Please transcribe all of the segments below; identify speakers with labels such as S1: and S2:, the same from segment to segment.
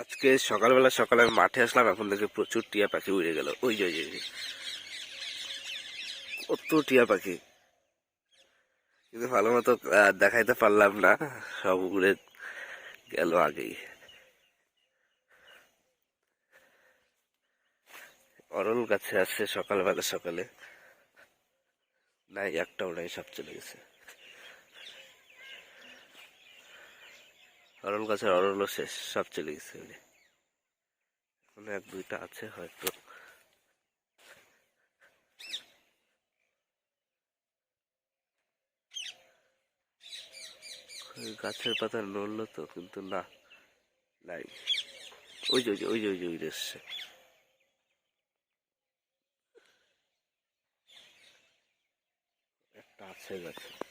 S1: আজকে সকালবেলা সকালে আমি মাঠে আসলাম, এখন দেখে প্রচুর টিয়া পাখি উড়ে গেল। ওই যে, ওই কত টিয়া পাখি। কিন্তু ভালো মতো দেখাইতে পারলাম না, সব উড়ে গেল আগেই। অরল গাছে আছে সকালবেলা সকালে। নাই, একটাও নাই, সব চলে গেছে। অরল গাছের অরলও শেষ, সব চলে গেছে। এখন এক, দুইটা আছে হয়তো। গাছের পাতা নড়লো তো, কিন্তু না, নাই। ওই যে ওই যে ওই যে ওই যে এসছে। একটা আছে গাছে।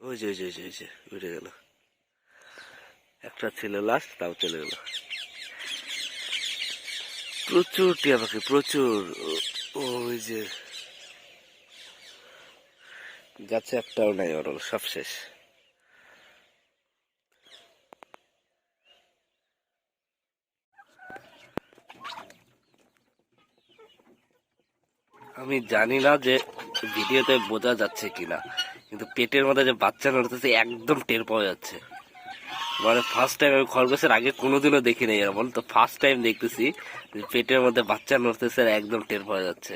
S1: ওই যে ওই যে ওই যে উড়ে গেল। একটা ছিল লাস্ট তাও চলে গেল। প্রচুর টিয়া পাখি, প্রচুর। ওই যে। গাছে একটাও নাই অরল সব শেষ। আমি জানি না যে ভিডিওতে বোঝা যাচ্ছে কিনা। কিন্তু পেটের মধ্যে যে বাচ্চা নড়তেছে একদম টের পাওয়া যাচ্ছে। মানে ফার্স্ট টাইম আমি খরগোশের আগে কোনোদিনও দেখি নাই এমন তো ফার্স্ট টাইম দেখতেছি পেটের মধ্যে বাচ্চা নড়তেছে আর একদম টের পাওয়া যাচ্ছে।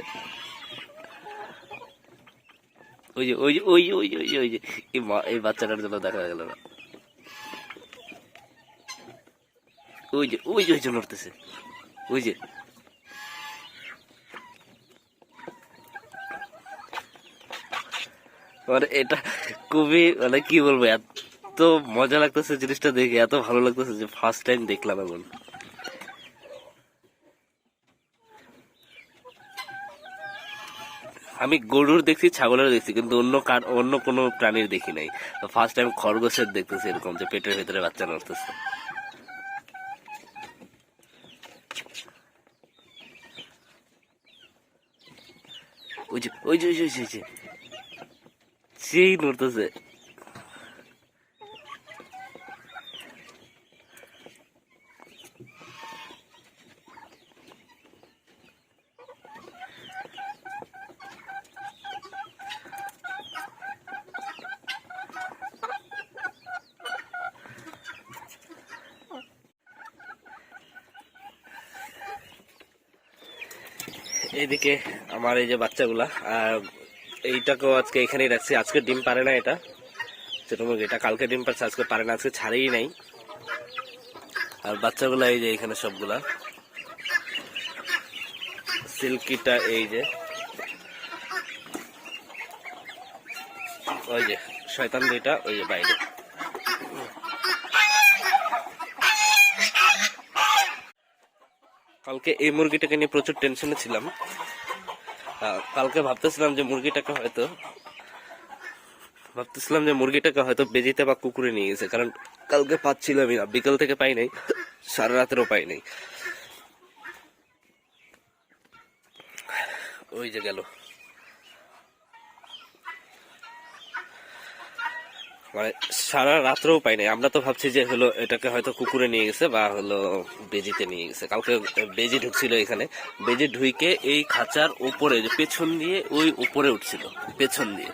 S1: ওই যে ওই যে, ওই ওই ওই ওই যে এই বাচ্চাটার জন্য দেখা গেল না। ওই যে ওই যে ওই যে নড়তেছে। ওই যে মানে এটা খুবই মানে কি বলব এত মজা লাগতেছে জিনিসটা দেখে এত ভালো লাগতেছে যে ফার্স্ট টাইম দেখলাম এমন আমি গরুর দেখছি ছাগলের দেখছি কিন্তু অন্য অন্য কোনো প্রাণীর দেখি নাই। ফার্স্ট টাইম খরগোশের দেখতেছি এরকম যে পেটের ভেতরে বাচ্চা নড়তেছে। ওই যে ওই যে, ওই যে সেই নড়তেছে এইদিকে আমার এই যে বাচ্চাগুলা আর এইটাকেও আজকে এখানেই রাখছি। আজকে ডিম পারে না এটা। ছোটো এটা কালকে ডিম পারছে, আজকে পারে না, আজকে ছাড়েই নাই। আর বাচ্চাগুলা এই যে এখানে সবগুলা। সিল্কিটা এই যে। ওই যে, শয়তান দুইটা, ওই যে বাইরে। কালকে এই মুরগিটাকে নিয়ে প্রচুর টেনশনে ছিলাম। কালকে ভাবতেছিলাম যে মুরগিটাকে হয়তো, ভাবতেছিলাম যে মুরগিটাকে হয়তো বেজিতে বা কুকুরে নিয়ে গেছে, কারণ কালকে পাচ্ছিলামই না, বিকেল থেকে পাই নাই, সারা রাতেরও পাই নাই। ওই যে গেল। মানে সারা রাত্রেও পাই নাই। আমরা তো ভাবছি যে হলো এটাকে হয়তো কুকুরে নিয়ে গেছে বা হলো বেজিতে নিয়ে গেছে। কালকে বেজি ঢুকছিল এখানে। বেজি ঢুইকে এই খাঁচার উপরে পেছন দিয়ে ওই উপরে উঠছিল, পেছন দিয়ে।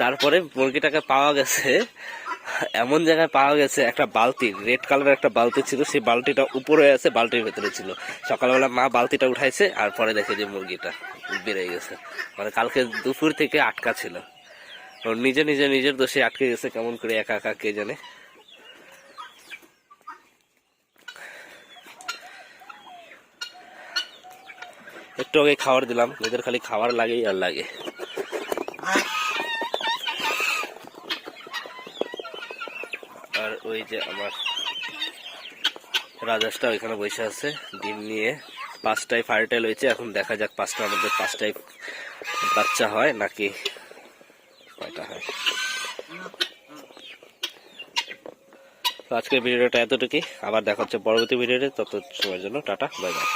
S1: তারপরে মুরগিটাকে পাওয়া গেছে, এমন জায়গায় পাওয়া গেছে, একটা বালতি, রেড কালারের একটা বালতি ছিল, সেই বালতিটা উপরে আছে, বালতির ভেতরে ছিল। সকালবেলা মা বালতিটা উঠাইছে, আর পরে দেখে যে মুরগিটা বেড়ে গেছে। মানে কালকে দুপুর থেকে আটকা ছিল। নিজে নিজে নিজের দোষে আটকে গেছে, কেমন করে একা একা কে জানে। একটু আগে খাবার দিলাম, এদের খালি খাবার লাগেই আর লাগে। আর ওই যে আমার রাজাসটা ওইখানে বসে আছে, ডিম নিয়ে। পাঁচটায় ফার্টাইল হয়েছে এখন দেখা যাক পাঁচটার মধ্যে পাঁচটায় বাচ্চা হয় নাকি কয়টা হয়। তো আজকের ভিডিওটা এতটুকুই। আবার দেখা হচ্ছে পরবর্তী ভিডিওতে। তত সময়ের জন্য টাটা, বাই বাই।